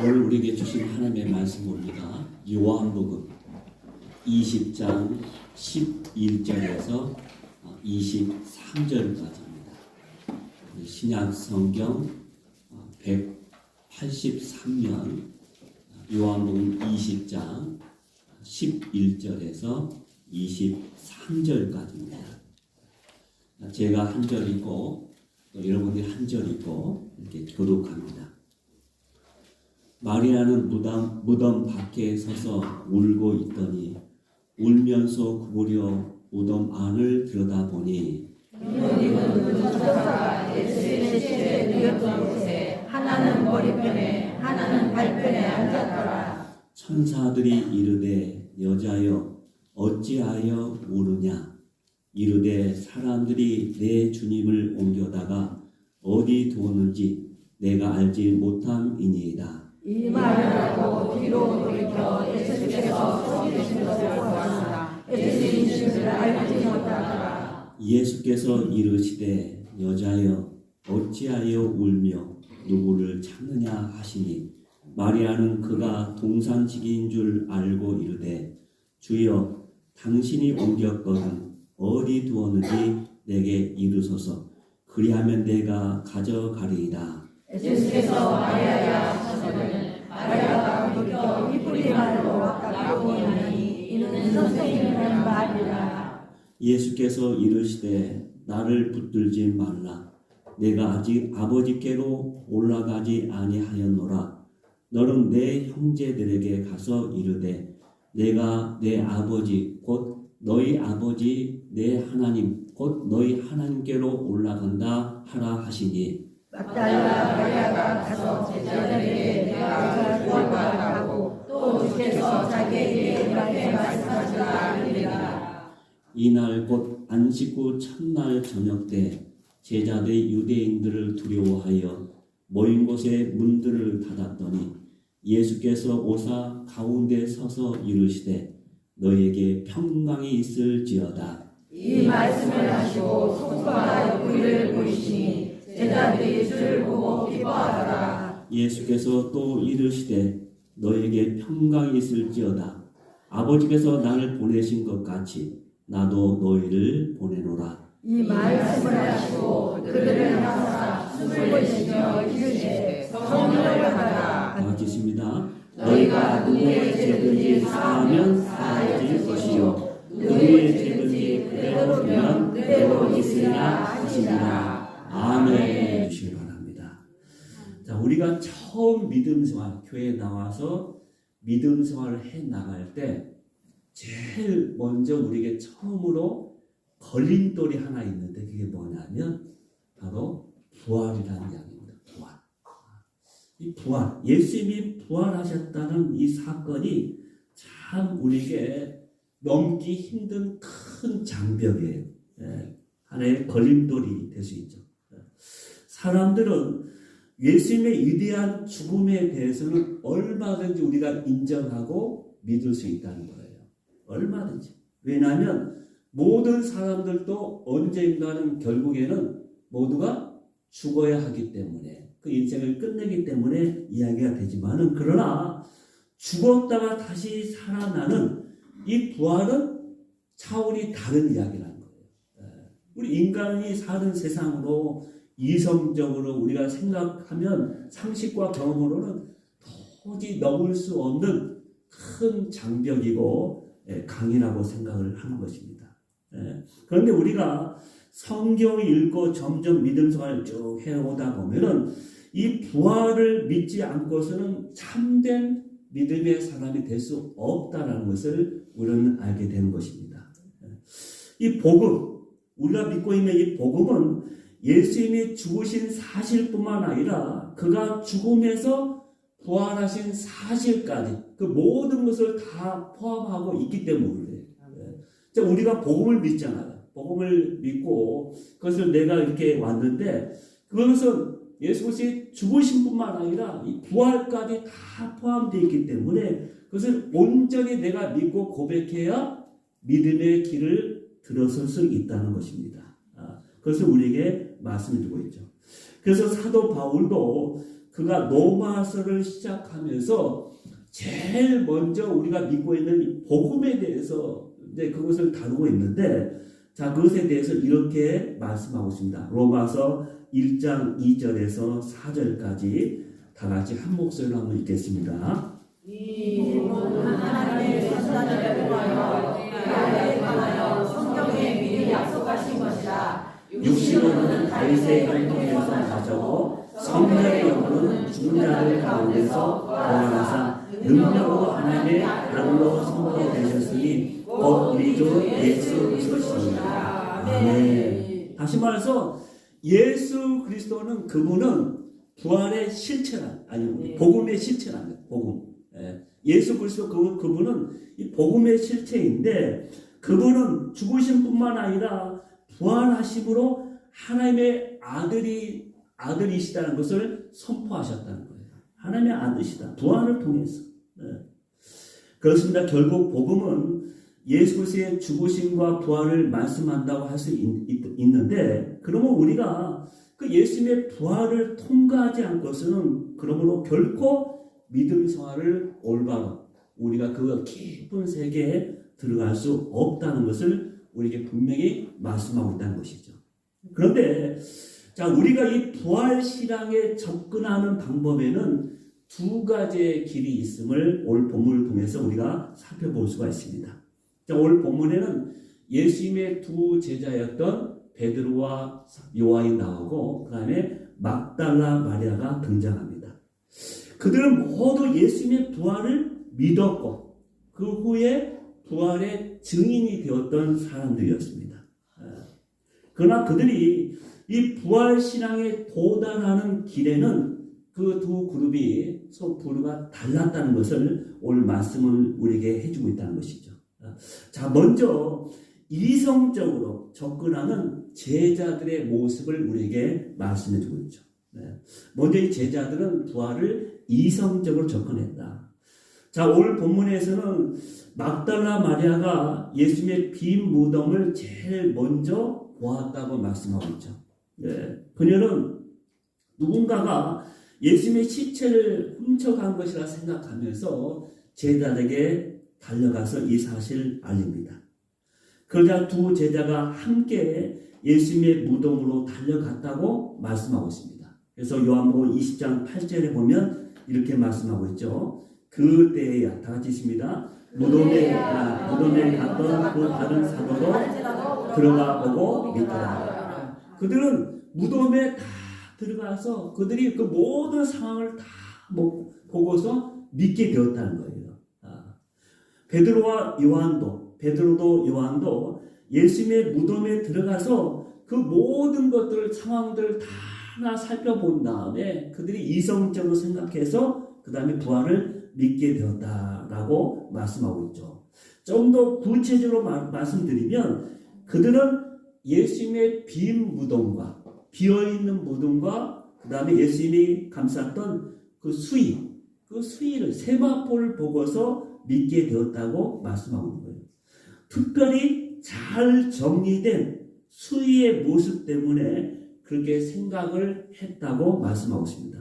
오늘 우리에게 주신 하나님의 말씀입니다. 요한복음 20장 11절에서 23절까지입니다. 신약 성경 183면 요한복음 20장 11절에서 23절까지입니다. 제가 한절 읽고 또 여러분들이 한절 읽고 이렇게 교독합니다. 마리아는 무덤, 무덤 밖에 서서 울고 있더니 울면서 구부려 무덤 안을 들여다보니 하나는 머리편에 하나는 발편에 앉았더라. 천사들이 이르되 여자여 어찌하여 우느냐 이르되 사람들이 내 주님을 옮겨다가 어디 두었는지 내가 알지 못함이니이다. 이 말을 하고 뒤로 돌이켜 예수께서 서 계신 것을 보았으나 예수님을 알지 못하더라. 예수께서 이르시되 여자여 어찌하여 울며 누구를 찾느냐 하시니 마리아는 그가 동산직인 줄 알고 이르되 주여 당신이 옮겼거든 어디 두었는지 내게 이르소서. 그리하면 내가 가져가리이다 예수께서 마리아야 하시거늘 마리아가 돌이켜 이쁘리 말로 깎아보니 이는 선생님을 말이라. 예수께서 이르시되 나를 붙들지 말라 내가 아직 아버지께로 올라가지 아니하였노라 너는 내 형제들에게 가서 이르되 내가 내 아버지 곧 너희 아버지 내 하나님 곧 너희 하나님께로 올라간다 하라 하시니 막달라 마리아가 가서 제자들에게 내가 구원받아 가고 또 주께서 자기에게 이렇게 말씀하시라 하리라. 이날 곧 안식 후 첫날 저녁 때 제자들이 유대인들을 두려워하여 모인 곳에 문들을 닫았더니 예수께서 오사 가운데 서서 이르시되 너에게 평강이 있을지어다 이 말씀을 하시고 손과 옆구리를 보이시니 제자들이 주를 보고 기뻐하더라. 예수께서 또 이르시되 너에게 평강이 있을지어다 아버지께서 나를 보내신 것 같이 나도 너희를 보내노라 이 말씀을 하시고 그들을 향하사 숨을 내쉬며 이르시되 성령을 받아라. 다 있습니다 너희가 누구의 죄든지 사하면 사하여질 것이요 누구의 죄든지 그대로 두면 그대로 있으리라 하시니라. 아멘 주시기 바랍니다. 자, 우리가 처음 믿음 생활, 교회에 나와서 믿음 생활을 해 나갈 때 제일 먼저 우리에게 처음으로 걸림돌이 하나 있는데 그게 뭐냐면 바로 부활이라는 이야기입니다. 부활. 이 부활, 예수님이 부활하셨다는 이 사건이 참 우리에게 넘기 힘든 큰 장벽이에요. 예, 하나의 걸림돌이 될 수 있죠. 사람들은 예수님의 위대한 죽음에 대해서는 얼마든지 우리가 인정하고 믿을 수 있다는 거예요. 얼마든지. 왜냐하면 모든 사람들도 언젠가는 결국에는 모두가 죽어야 하기 때문에 그 인생을 끝내기 때문에 이야기가 되지만은 그러나 죽었다가 다시 살아나는 이 부활은 차원이 다른 이야기라는 거예요. 예. 우리 인간이 사는 세상으로 이성적으로 우리가 생각하면 상식과 경험으로는 도저히 넘을 수 없는 큰 장벽이고 예, 강이라고 생각을 하는 것입니다. 예. 그런데 우리가 성경을 읽고 점점 믿음 생활을 쭉 해오다 보면은 이 부활을 믿지 않고서는 참된 믿음의 사람이 될 수 없다라는 것을 우리는 알게 되는 것입니다. 예. 이 복음, 우리가 믿고 있는 이 복음은 예수님이 죽으신 사실뿐만 아니라 그가 죽음에서 부활하신 사실까지 그 모든 것을 다 포함하고 있기 때문에 그래요. 예. 우리가 복음을 믿잖아요. 복음을 믿고 그것을 내가 이렇게 왔는데 그것은 예수 그리스도의 죽으신 뿐만 아니라 이 부활까지 다 포함되어 있기 때문에 그것을 온전히 내가 믿고 고백해야 믿음의 길을 들어설 수 있다는 것입니다. 아, 그것을 우리에게 말씀해 주고 있죠. 그래서 사도 바울도 그가 로마서를 시작하면서 제일 먼저 우리가 믿고 있는 이 복음에 대해서 이제 그것을 다루고 있는데 자 그것에 대해서 이렇게 말씀하고 있습니다. 로마서 1장 2절에서 4절까지 다 같이 한 목소리로 한번 읽겠습니다. 이 하나님의 관하여 성경에 미리 약속하신 것이다. 육신으로는 다윗의 혈통에서 가져고 성령의 영으로는 죽은 자들 가운데서 부활하사 능력으로 하나님의 아들로 선포되셨으니 곧 우리 주 예수 그리스도시니라. 아멘. 다시 말해서 예수 그리스도는 그분은 부활의 실체라 아니 복음의 실체랍니다. 복음. 예. 예수 그리스도 그분 그분은 이 복음의 실체인데 그분은 죽으심뿐만 아니라 부활하심으로 하나님의 아들이 아들이시다는 것을 선포하셨다는 거예요. 하나님의 아들이시다. 부활을 통해서. 네. 그렇습니다. 결국 복음은 예수 그리스도의 죽으심과 부활을 말씀한다고 할 수 있는데 그러면 우리가 그 예수님의 부활을 통과하지 않고서는 그러므로 결코 믿음 생활을 올바로 우리가 그 깊은 세계에 들어갈 수 없다는 것을 우리에게 분명히 말씀하고 있다는 것이죠. 그런데 자 우리가 이 부활 신앙에 접근하는 방법에는 두 가지의 길이 있음을 올 본문을 통해서 우리가 살펴볼 수가 있습니다. 자, 올 본문에는 예수님의 두 제자였던 베드로와 요한이 나오고 그 다음에 막달라 마리아가 등장합니다. 그들은 모두 예수님의 부활을 믿었고 그 후에 부활의 증인이 되었던 사람들이었습니다. 그러나 그들이 이 부활 신앙에 도달하는 길에는 그 두 그룹이 서로 부류가 달랐다는 것을 오늘 말씀을 우리에게 해주고 있다는 것이죠. 자, 먼저 이성적으로 접근하는 제자들의 모습을 우리에게 말씀해주고 있죠. 먼저 이 제자들은 부활을 이성적으로 접근했다. 자, 오늘 본문에서는 막달라 마리아가 예수님의 빈 무덤을 제일 먼저 보았다고 말씀하고 있죠. 네. 그녀는 누군가가 예수님의 시체를 훔쳐간 것이라 생각하면서 제자에게 달려가서 이 사실을 알립니다. 그러자 두 제자가 함께 예수님의 무덤으로 달려갔다고 말씀하고 있습니다. 그래서 요한복음 20장 8절에 보면 이렇게 말씀하고 있죠. 그때야 다 같이 있습니다. 무덤에 아, 무덤에 갔던 그 다른 사도도 들어가 보고 믿더라. 그들은 무덤에 다 들어가서 그들이 그 모든 상황을 다 보고서 믿게 되었다는 거예요. 아, 베드로와 요한도 베드로도 요한도 예수님의 무덤에 들어가서 그 모든 것들 상황들을 다 하나 살펴본 다음에 그들이 이성적으로 생각해서 그 다음에 부활을 믿게 되었다라고 말씀하고 있죠. 좀 더 구체적으로 마, 말씀드리면 그들은 예수님의 빈 무덤과 비어있는 무덤과 그 다음에 예수님이 감쌌던 그 수위, 그 수위를 세마포를 보고서 믿게 되었다고 말씀하고 있는 거예요. 특별히 잘 정리된 수위의 모습 때문에 그렇게 생각을 했다고 말씀하고 있습니다.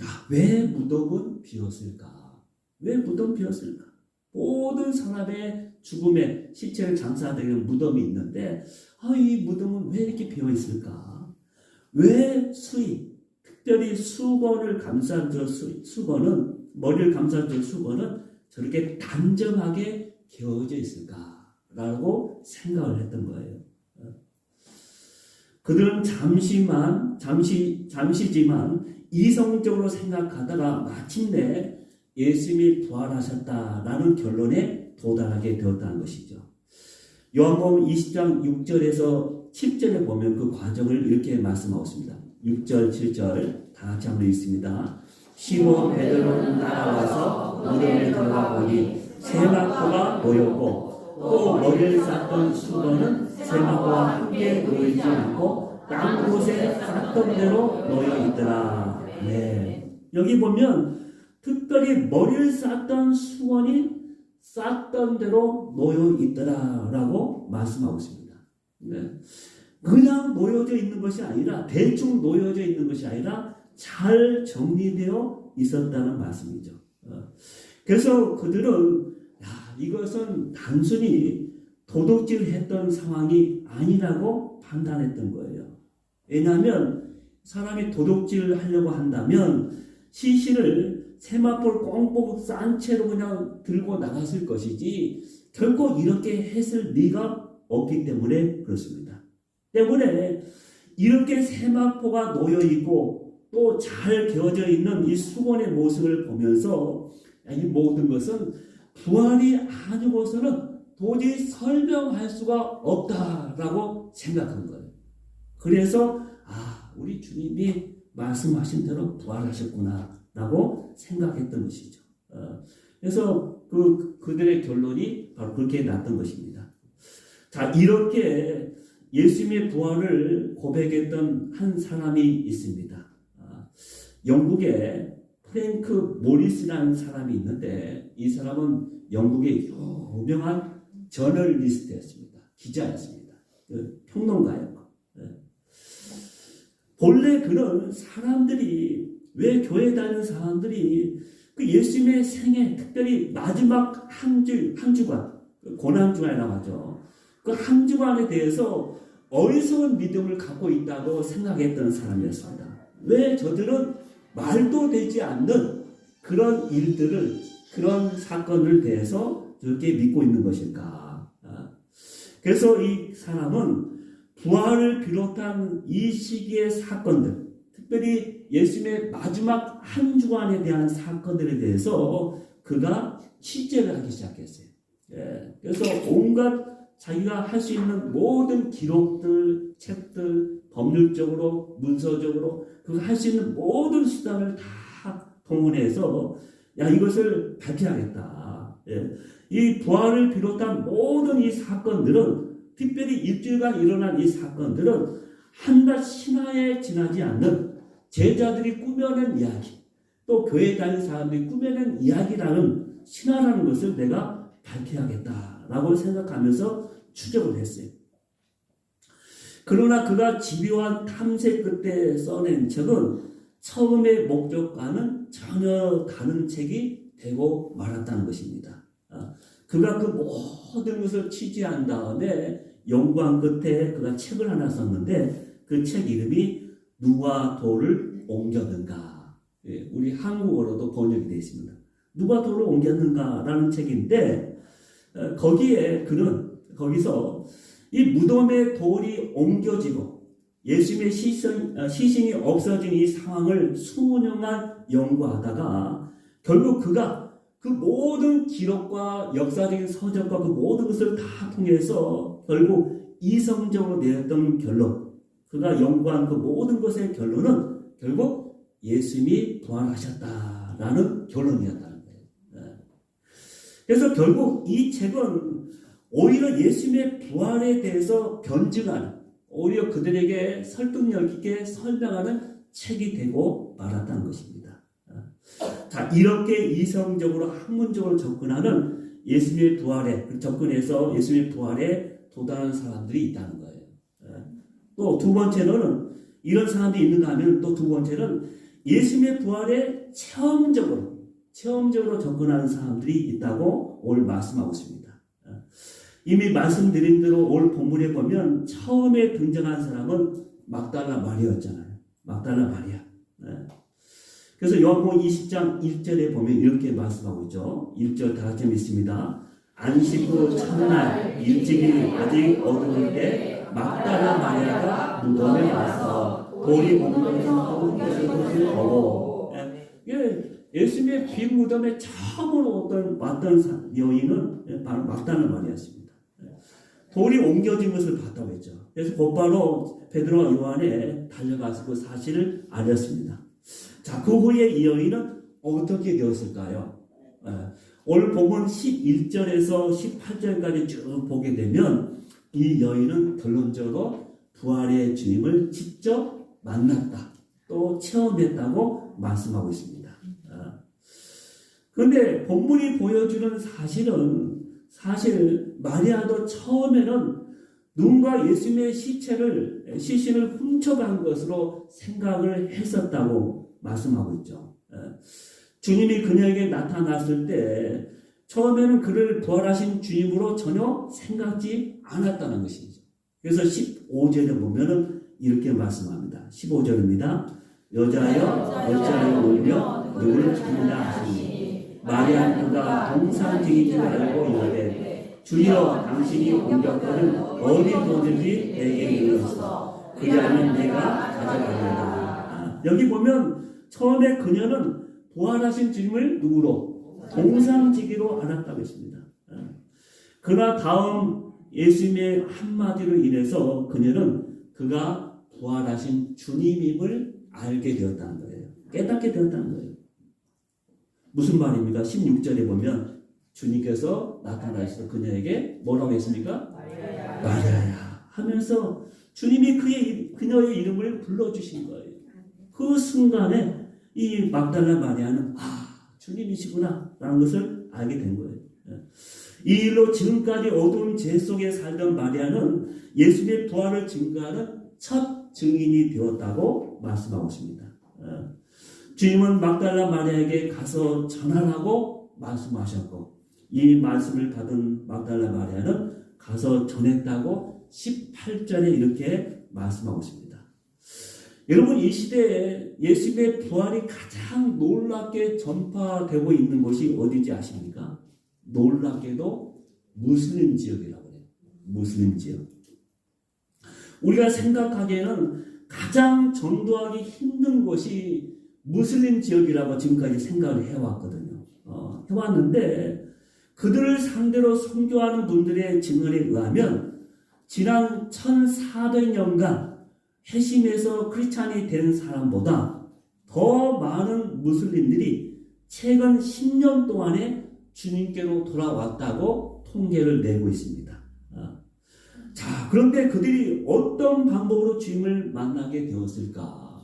야, 왜 무덤은 비었을까? 왜 무덤 비었을까? 모든 사람의 죽음의 시체를 장사되는 무덤이 있는데, 아, 이 무덤은 왜 이렇게 비어 있을까? 왜 수이, 특별히 수건을 감싼 저 수, 수건은, 머리를 감싼 저 수건은 저렇게 단정하게 개어져 있을까? 라고 생각을 했던 거예요. 그들은 잠시만, 잠시, 잠시지만 이성적으로 생각하다가 마침내 예수님이 부활하셨다라는 결론에 도달하게 되었다는 것이죠. 요한복음 20장 6절에서 7절에 보면 그 과정을 이렇게 말씀하고 있습니다. 6절, 7절 다 같이 한번 읽습니다. 시몬 베드로는 따라와서 무덤에 들어가 보니 세마포가 놓였고 또 머리를 쌌던 수건은 세마포와 함께 놓이지 않고 딴 곳에 쌌던 대로 놓여 있더라. 네. 여기 보면 특별히 머리를 쌌던 수건이 쌌던 대로 놓여 있더라라고 말씀하고 있습니다. 네. 그냥 놓여져 있는 것이 아니라 대충 놓여져 있는 것이 아니라 잘 정리되어 있었다는 말씀이죠. 어, 그래서 그들은 야, 이것은 단순히 도둑질했던 상황이 아니라고 판단했던 거예요. 왜냐하면 사람이 도둑질을 하려고 한다면 시신을 세마포를 꽁꽁 싼 채로 그냥 들고 나갔을 것이지 결코 이렇게 했을 리가 없기 때문에 그렇습니다. 때문에 이렇게 세마포가 놓여 있고 또 잘 개어져 있는 이 수건의 모습을 보면서 이 모든 것은 부활이 아니고서는 도저히 설명할 수가 없다라고 생각한 거예요. 그래서 아 우리 주님이 말씀하신 대로 부활하셨구나 라고 생각했던 것이죠. 어, 그래서 그 그들의 결론이 바로 그렇게 났던 것입니다. 자 이렇게 예수님의 부활을 고백했던 한 사람이 있습니다. 아, 영국에 프랭크 모리스라는 사람이 있는데 이 사람은 영국의 유명한 저널리스트였습니다. 기자였습니다. 그 평론가였고. 예. 본래 그는 사람들이 왜 교회 다니는 사람들이 그 예수님의 생애 특별히 마지막 한 주, 한 주간 그 고난 주간이라고 하죠. 그 한 주간에 대해서 어리석은 믿음을 갖고 있다고 생각했던 사람이었습니다. 왜 저들은 말도 되지 않는 그런 일들을 그런 사건을 대해서 저렇게 믿고 있는 것일까? 아. 그래서 이 사람은 부활을 비롯한 이 시기의 사건들, 특별히 예수님의 마지막 한 주간에 대한 사건들에 대해서 그가 취재를 하기 시작했어요. 예, 그래서 온갖 자기가 할 수 있는 모든 기록들, 책들, 법률적으로, 문서적으로 그할수 있는 모든 수단을 다 동원해서 야 이것을 밝혀야겠다. 예. 이 부활을 비롯한 모든 이 사건들은 특별히 일주일간 일어난 이 사건들은 한낱 신화에 지나지 않는 제자들이 꾸며낸 이야기, 또 교회 다니는 사람들이 꾸며낸 이야기라는 신화라는 것을 내가 밝혀야겠다라고 생각하면서 추적을 했어요. 그러나 그가 집요한 탐색 끝에 써낸 책은 처음의 목적과는 전혀 다른 책이 되고 말았다는 것입니다. 아, 그가 그 모든 것을 취재한 다음에 연구한 끝에 그가 책을 하나 썼는데 그 책 이름이 누가 돌을 옮겼는가. 예, 우리 한국어로도 번역이 되어 있습니다. 누가 돌을 옮겼는가라는 책인데 어, 거기에 그는 거기서 이 무덤의 돌이 옮겨지고 예수님의 시신, 어, 시신이 없어진 이 상황을 수년간 연구하다가 결국 그가 그 모든 기록과 역사적인 서적과 그 모든 것을 다 통해서 결국 이성적으로 내렸던 결론, 그가 연구한 그 모든 것의 결론은 결국 예수님이 부활하셨다라는 결론이었다는 거예요. 네. 그래서 결국 이 책은 오히려 예수님의 부활에 대해서 변증하는, 오히려 그들에게 설득력 있게 설명하는 책이 되고 말았다는 것입니다. 자, 이렇게 이성적으로 학문적으로 접근하는 예수님의 부활에, 접근해서 예수님의 부활에 도달하는 사람들이 있다는 거예요. 또 두 번째로는 이런 사람들이 있는가 하면 또 두 번째는 예수님의 부활에 체험적으로, 체험적으로 접근하는 사람들이 있다고 오늘 말씀하고 있습니다. 이미 말씀드린 대로 오늘 본문에 보면 처음에 등장한 사람은 막달라 마리아였잖아요. 막달라 마리아. 그래서 요한복음 20장 1절에 보면 이렇게 말씀하고 있죠. 1절 다 같이 읽습니다. 안식 후 첫날 일찍이 아직 어두울 때 막달라 마리아가 무덤에 와서 돌이 옮겨서 것을 보고 예, 예수님의 빈 무덤에 처음으로 어떤 왔던 여인은 바로 막달라 마리아였습니다. 돌이 옮겨진 것을 봤다고 했죠. 그래서 곧바로 베드로와 요한에 달려가서 그 사실을 알렸습니다. 자, 그 후에 이 여인은 어떻게 되었을까요? 예, 오늘 본문 11절에서 18절까지 쭉 보게 되면 이 여인은 결론적으로 부활의 주님을 직접 만났다. 또 체험했다고 말씀하고 있습니다. 아. 그런데 본문이 보여주는 사실은 사실 마리아도 처음에는 누군가 예수님의 시체를 시신을 훔쳐간 것으로 생각을 했었다고 말씀하고 있죠. 예. 주님이 그녀에게 나타났을 때 처음에는 그를 부활하신 주님으로 전혀 생각지 않았다는 것이죠. 그래서 15절에 보면은 이렇게 말씀합니다. 15절입니다. 여자여 어찌하여 울며 누구를 찾느냐 하시니 마리아 그가 동산직인 줄 알고 이르되 주여 당신이 옮겼거든 어디 뒀는지 내게 이르소서 그리하면 내가 가져가리라 여기 보면 처음에 그녀는 부활하신 주님을 누구로 동상지기로 알았다고 했습니다. 어. 그러나 다음 예수님의 한마디로 인해서 그녀는 그가 부활하신 주님임을 알게 되었다는 거예요. 깨닫게 되었다는 거예요. 무슨 말입니까? 16절에 보면 주님께서 나타나셔서 그녀에게 뭐라고 했습니까? 마리아야 하면서 주님이 그의 이- 그녀의 이름을 불러주신 거예요. 그 순간에 이 막달라 마리아는 아 주님이시구나 라는 것을 알게 된 거예요. 예. 이 일로 지금까지 어두운 죄 속에 살던 마리아는 예수님의 부활을 증거하는 첫 증인이 되었다고 말씀하고 있습니다. 예. 주님은 막달라 마리아에게 가서 전하라고 말씀하셨고 이 말씀을 받은 막달라 마리아는 가서 전했다고 18절에 이렇게 말씀하고 있습니다. 여러분 이 시대에 예수님의 부활이 가장 놀랍게 전파되고 있는 곳이 어디지 아십니까? 놀랍게도 무슬림 지역이라고 해요. 무슬림 지역. 우리가 생각하기에는 가장 전도하기 힘든 곳이 무슬림 지역이라고 지금까지 생각을 해왔거든요. 어, 해왔는데 그들을 상대로 선교하는 분들의 증언에 의하면 지난 1400년간 해심에서 크리스찬이 된 사람보다 더 많은 무슬림들이 최근 10년 동안에 주님께로 돌아왔다고 통계를 내고 있습니다. 어. 자, 그런데 그들이 어떤 방법으로 주님을 만나게 되었을까?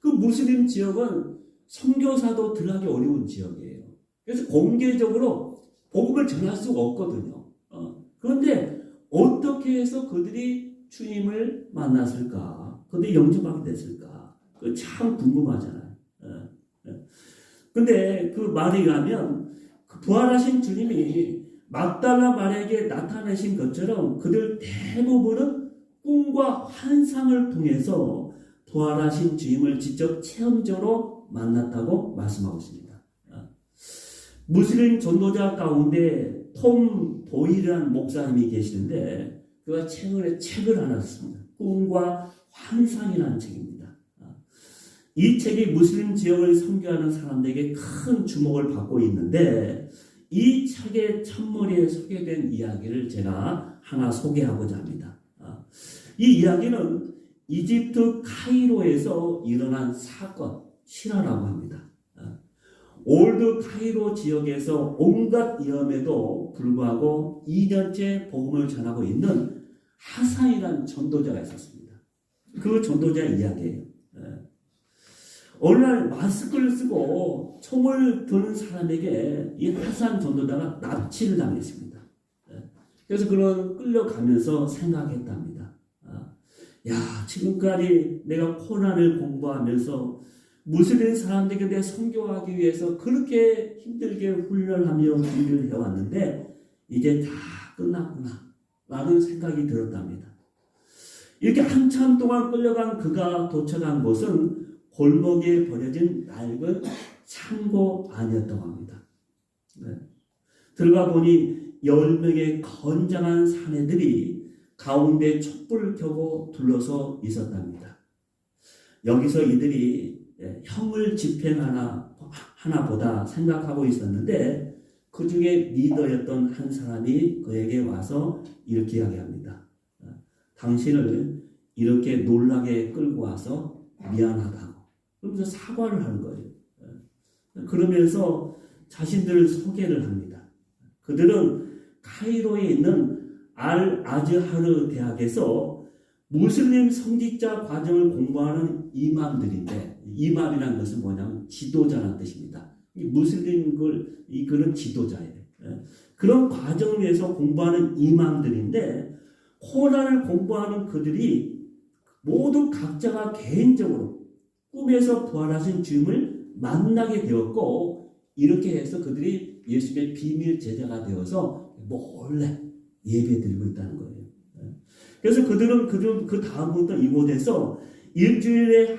그 무슬림 지역은 선교사도 들어가기 어려운 지역이에요. 그래서 공개적으로 복음을 전할 수가 없거든요. 어. 그런데 어떻게 해서 그들이 주님을 만났을까? 그들이 영접하게 됐을까? 그참 궁금하잖아요. 어. 어. 근데 그 말이 가면 그 부활하신 주님이 막달라 마리아에게 나타내신 것처럼 그들 대부분은 꿈과 환상을 통해서 부활하신 주님을 직접 체험적으로 만났다고 말씀하고 있습니다. 어. 무슬림 전도자 가운데 톰 도일이라는 목사님이 계시는데 그가 최근에 책을 하나 썼습니다. 꿈과 환상이라는 책입니다. 어. 이 책이 무슬림 지역을 선교하는 사람들에게 큰 주목을 받고 있는데 이 책의 첫머리에 소개된 이야기를 제가 하나 소개하고자 합니다. 어. 이 이야기는 이집트 카이로에서 일어난 사건, 실화라고 합니다. 어. 올드 카이로 지역에서 온갖 위험에도 불구하고 2년째 복음을 전하고 있는 하산이라는 전도자가 있었습니다. 그 전도자 이야기예요. 예. 어느 날 마스크를 쓰고 총을 드는 사람에게 이 하산 전도자가 납치를 당했습니다. 예. 그래서 그런 끌려가면서 생각했답니다. 아, 야, 지금까지 내가 코란을 공부하면서 무슬림 사람들에게 대해 선교하기 위해서 그렇게 힘들게 훈련하며 준비를 해왔는데 이제 다 끝났구나 라는 생각이 들었답니다. 이렇게 한참 동안 끌려간 그가 도착한 곳은 골목에 버려진 낡은 창고 안이었다고 합니다. 네. 들어가 보니 열 명의 건장한 사내들이 가운데 촛불을 켜고 둘러서 있었답니다. 여기서 이들이 예, 형을 집행하나 하나보다 생각하고 있었는데 그 중에 리더였던 한 사람이 그에게 와서 이렇게 이야기합니다. 어, 당신을 이렇게 놀라게 끌고 와서 미안하다고. 그러면서 사과를 하는 거예요. 어, 그러면서 자신들을 소개를 합니다. 그들은 카이로에 있는 알 아즈하르 대학에서 무슬림 성직자 과정을 공부하는 이맘들인데 이맘이라는 것은 뭐냐면 지도자라는 뜻입니다. 이 무슬림 걸이 그런 지도자예요. 예. 그런 과정에서 공부하는 이맘들인데 코란을 공부하는 그들이 모두 각자가 개인적으로 꿈에서 부활하신 주님을 만나게 되었고 이렇게 해서 그들이 예수님의 비밀 제자가 되어서 몰래 예배 드리고 있다는 거예요. 그래서 그들은 그들 그 다음부터 이곳에서 일주일에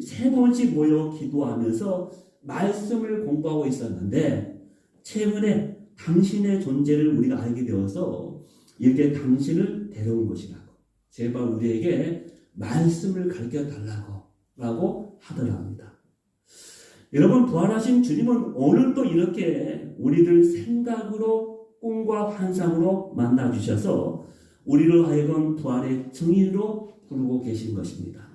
세 번씩 모여 기도하면서 말씀을 공부하고 있었는데 최근에 당신의 존재를 우리가 알게 되어서 이렇게 당신을 데려온 것이라고 제발 우리에게 말씀을 가르쳐 달라고 라고 하더랍니다. 여러분 부활하신 주님은 오늘도 이렇게 우리들 생각으로 꿈과 환상으로 만나 주셔서 우리를 하여금 부활의 증인으로 부르고 계신 것입니다.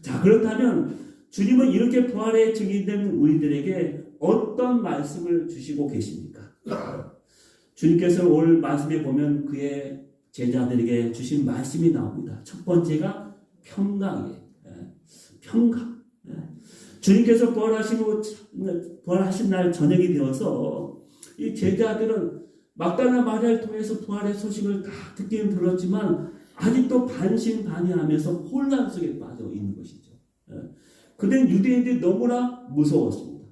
자 그렇다면 주님은 이렇게 부활의 증인된 우리들에게 어떤 말씀을 주시고 계십니까? 주님께서 오늘 말씀에 보면 그의 제자들에게 주신 말씀이 나옵니다. 첫 번째가 평강이에요. 예, 평강. 예. 주님께서 부활하신 후 부활하신 날 저녁이 되어서 이 제자들은 막다나 마리아를 통해서 부활의 소식을 다 듣기는 들었지만 아직도 반신반의하면서 혼란 속에 빠져 있는 것이죠. 예. 그때 유대인들이 너무나 무서웠습니다.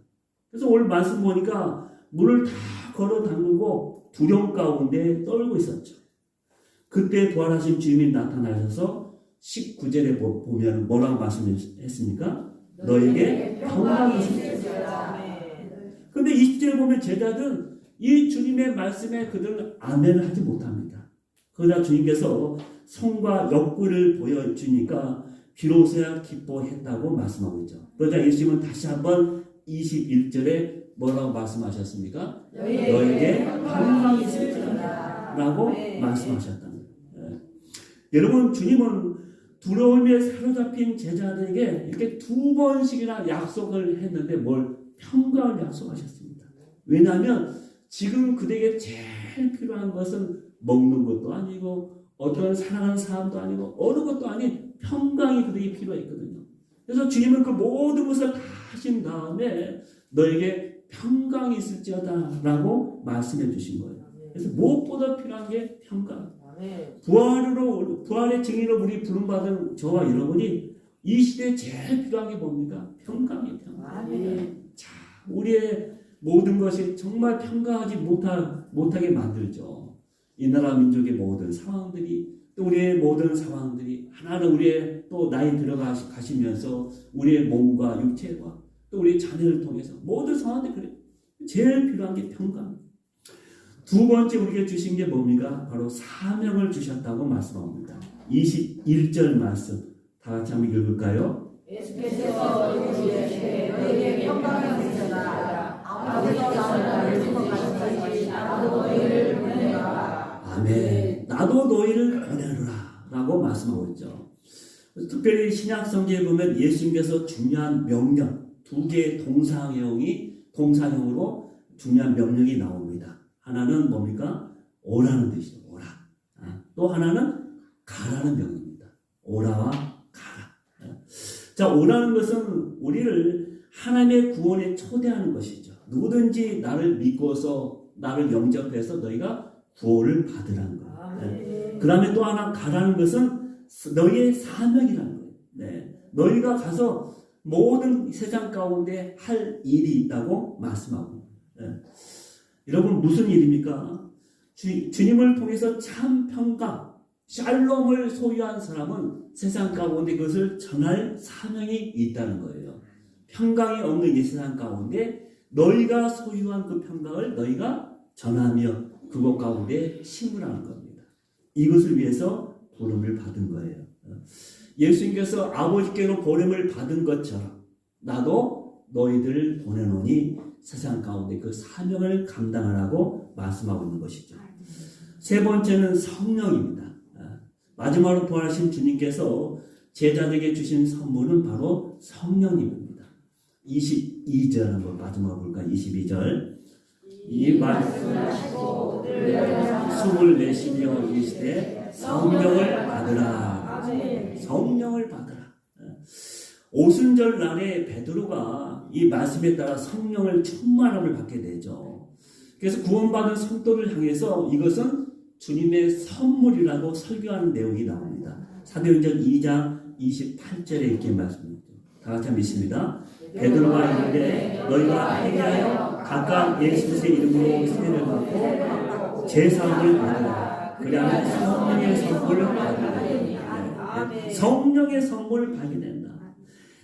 그래서 오늘 말씀 보니까 문을 다 걸어 담그고 두려움 가운데 떨고 있었죠. 그때 부활하신 주님이 나타나셔서 19절에 보면 뭐라고 말씀했습니까? 너에게 평강이 있을지어다. 근데 20절에 보면 제자들은 이 주님의 말씀에 그들은 아멘을 하지 못합니다. 그러나 주님께서 성과 역구를 보여주니까 비로소야 기뻐했다고 말씀하고 있죠. 그러자 예수님은 다시 한번 21절에 뭐라고 말씀하셨습니까? 너에게 평강이 있을지어다 라고 거예요. 예. 여러분 주님은 두려움에 사로잡힌 제자들에게 이렇게 두 번씩이나 약속을 했는데 뭘 평강을 약속하셨습니다. 왜냐하면 지금 그들에게 제일 필요한 것은 먹는 것도 아니고 어떤 사랑하는 사람도 아니고 어느 것도 아닌 평강이 그들에게 필요했거든요. 그래서 주님은 그 모든 것을 다 하신 다음에 너에게 평강이 있을지어다라고 말씀해 주신 거예요. 그래서 무엇보다 필요한 게 평강. 부활으로 부활의 증인으로 우리 부름받은 저와 여러분이 이 시대에 제일 필요한 게 뭡니까? 평강이 평강. 자, 우리의 모든 것이 정말 평강하지 못하, 못하게 만들죠. 이 나라 민족의 모든 상황들이 또 우리의 모든 상황들이 하나는 우리의 또 나이 들어가시면서 우리의 몸과 육체와 또 우리 자녀를 통해서 모든 상황들이 그래. 제일 필요한 게 평강. 두 번째 우리에게 주신 게 뭡니까? 바로 사명을 주셨다고 말씀합니다. 21절 말씀 다 같이 한번 읽을까요? 예수께서 너희에게 평강이 있으리라 아버지께서 나를 주시기까지 나도 너희를 보내노라 아멘. 나도 너희를 보내노라 라고 말씀하고 있죠. 특별히 신약 성경에 보면 예수님께서 중요한 명령 두 개의 동사형이 동사형으로 중요한 명령이 나옵니다. 하나는 뭡니까? 오라는 뜻이죠. 오라. 아, 또 하나는 가라는 명령입니다. 오라와 가라. 아, 자, 오라는 것은 우리를 하나님의 구원에 초대하는 것이죠. 누구든지 나를 믿고서 나를 영접해서 너희가 구원을 받으라는 거예요. 그 다음에 또 하나 가라는 것은 너희의 사명이라는 거예요. 네. 너희가 가서 모든 세상 가운데 할 일이 있다고 말씀하고. 네. 여러분 무슨 일입니까? 주, 주님을 통해서 참 평강, 샬롬을 소유한 사람은 세상 가운데 그것을 전할 사명이 있다는 거예요. 평강이 없는 이 세상 가운데 너희가 소유한 그 평강을 너희가 전하며 그곳 가운데 심으라는 겁니다. 이것을 위해서 보름을 받은 거예요. 예수님께서 아버지께로 보름을 받은 것처럼 나도 너희들을 보내노니 세상 가운데 그 사명을 감당하라고 말씀하고 있는 것이죠. 세 번째는 성령입니다. 마지막으로 부활하신 주님께서 제자들에게 주신 선물은 바로 성령님입니다. 22절 한번 마지막 볼까? 22절. 이 말씀을 하시고 숨을 내쉬며 이시되 성령을 받으라. 성령을 받으라. 오순절 날에 베드로가 이 말씀에 따라 성령을 충만함을 받게 되죠. 그래서 구원받은 성도를 향해서 이것은 주님의 선물이라고 설교하는 내용이 나옵니다. 사도행전 2장 28절에 이렇게 말씀합니다. 다 같이 믿습니다. 베드로가 이르되 너희가 회개하여 각각 예수 그리스도의 이름으로 세례를 받고 제사함을 받으라. 그리하면 성령의 선물을 받으라. 네. 성령의 선물을 된다.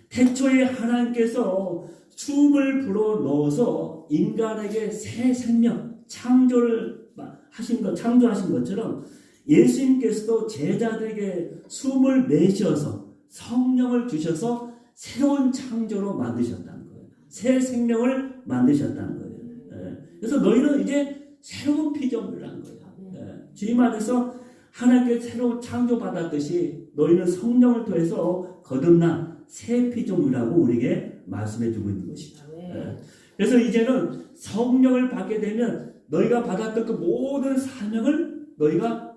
태초에 하나님께서 숨을 불어 넣어서 인간에게 새 생명, 창조를 하신 것, 창조하신 것처럼 예수님께서도 제자들에게 숨을 내쉬어서 성령을 주셔서 새로운 창조로 만드셨다는 거예요. 새 생명을 만드셨다는 거예요. 예. 그래서 너희는 이제 새로운 피조물이라는 거예요. 예. 주님 안에서 하나님께 새로운 창조받았듯이 너희는 성령을 통해서 거듭난 새 피조물이라고 우리에게 말씀해 주고 있는 것이죠. 예. 그래서 이제는 성령을 받게 되면 너희가 받았던 그 모든 사명을 너희가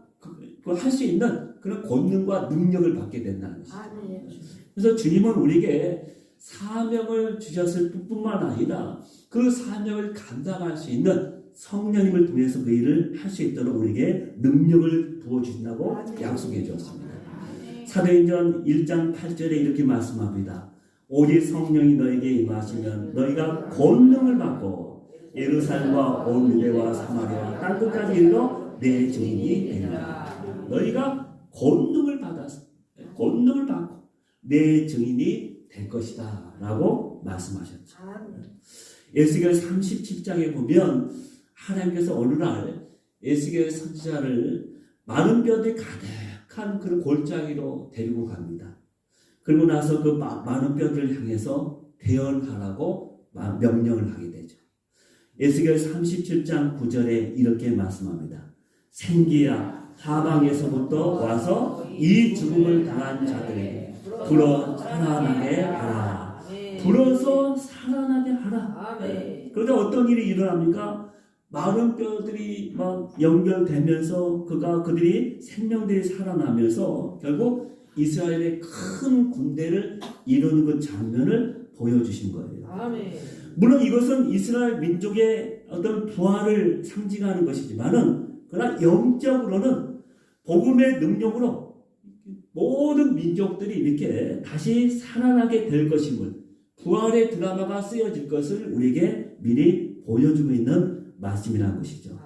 그할수 있는 그런 권능과 능력을 받게 된다는 것이죠. 그래서 주님은 우리에게 사명을 주셨을 뿐만 아니라 그 사명을 감당할 수 있는 성령님을 통해서 그 일을 할 수 있도록 우리에게 능력을 부어주신다고 약속해 주었습니다. 사도행전 1장 8절에 이렇게 말씀합니다. 오직 성령이 너에게 임하시면 너희가 권능을 받고 예루살렘과 온 유대와 사마리아 땅 끝까지 이르러 내 증인이 되리라. 너희가 권능을 받았어. 권능을 받고 내 증인이 될 것이다. 라고 말씀하셨죠. 에스겔 37장에 보면 하나님께서 어느 날 에스겔 선지자를 마른 뼈들이 가득 한 그런 골짜기로 데리고 갑니다. 그리고 나서 그 마- 많은 뼈들을 향해서 대언하라고 마- 명령을 하게 되죠. 에스겔 37장 9절에 이렇게 말씀합니다. 생기야 하방에서부터 와서 이 죽음을 당한 자들에게 불어 살아나게 하라. 불어서 살아나게 하라. 그러다 어떤 일이 일어납니까? 마른 뼈들이 막 연결되면서 그가 그들이 생명들이 살아나면서 결국 이스라엘의 큰 군대를 이루는 그 장면을 보여주신 거예요. 물론 이것은 이스라엘 민족의 어떤 부활을 상징하는 것이지만은 그러나 영적으로는 복음의 능력으로 모든 민족들이 이렇게 다시 살아나게 될 것임을 부활의 드라마가 쓰여질 것을 우리에게 미리 보여주고 있는 말씀이라는 것이죠.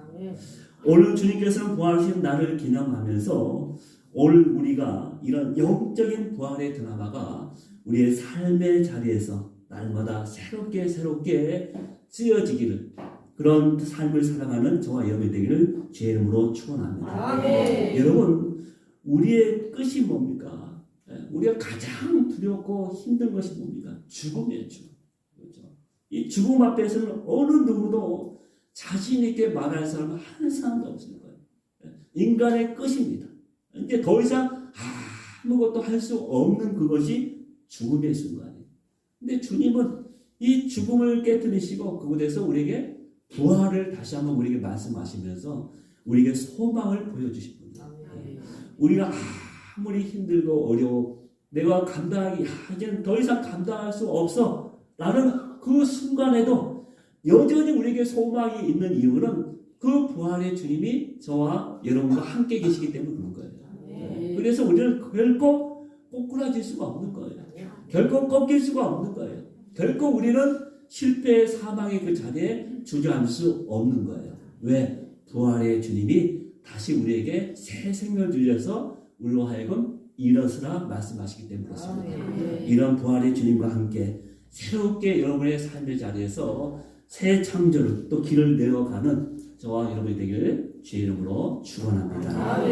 오늘 주님께서는 부활하신 날을 기념하면서 오늘 우리가 이런 영적인 부활의 드라마가 우리의 삶의 자리에서 날마다 새롭게 새롭게 쓰여지기를 그런 삶을 살아가는 저와 여러분이 되기를 주의 이름으로 축원합니다. 여러분 우리의 끝이 뭡니까? 예, 우리가 가장 두렵고 힘든 것이 뭡니까? 죽음이에요, 죽음. 그렇죠? 이 죽음 앞에서는 어느 누구도 자신 있게 말할 사람은 한 사람도 없을 거예요. 예, 인간의 끝입니다. 이제 더 이상 아무것도 할 수 없는 그것이 죽음의 순간이에요. 근데 주님은 이 죽음을 깨뜨리시고 그곳에서 우리에게 부활을 다시 한번 우리에게 말씀하시면서 우리에게 소망을 보여주신 분이에요. 우리가 아무리 힘들고 어려워 내가 감당하기 아, 이제는 더 이상 감당할 수 없어 라는 그 순간에도 여전히 우리에게 소망이 있는 이유는 그 부활의 주님이 저와 여러분과 함께 계시기 때문에 그런 거예요. 그래서 우리는 결코 꼬꾸라질 수가 없는 거예요. 결코 꺾일 수가 없는 거예요. 결코 우리는 실패의 사망의 그 자리에 주저앉을 수 없는 거예요. 왜? 부활의 주님이 다시 우리에게 새 생명을 주셔서 우리로 하여금 일어서라 말씀하시기 때문에 그렇습니다. 이런 부활의 주님과 함께 새롭게 여러분의 삶의 자리에서 새 창조를 또 길을 내어가는 저와 여러분이 되기를 주의 이름으로 축원합니다.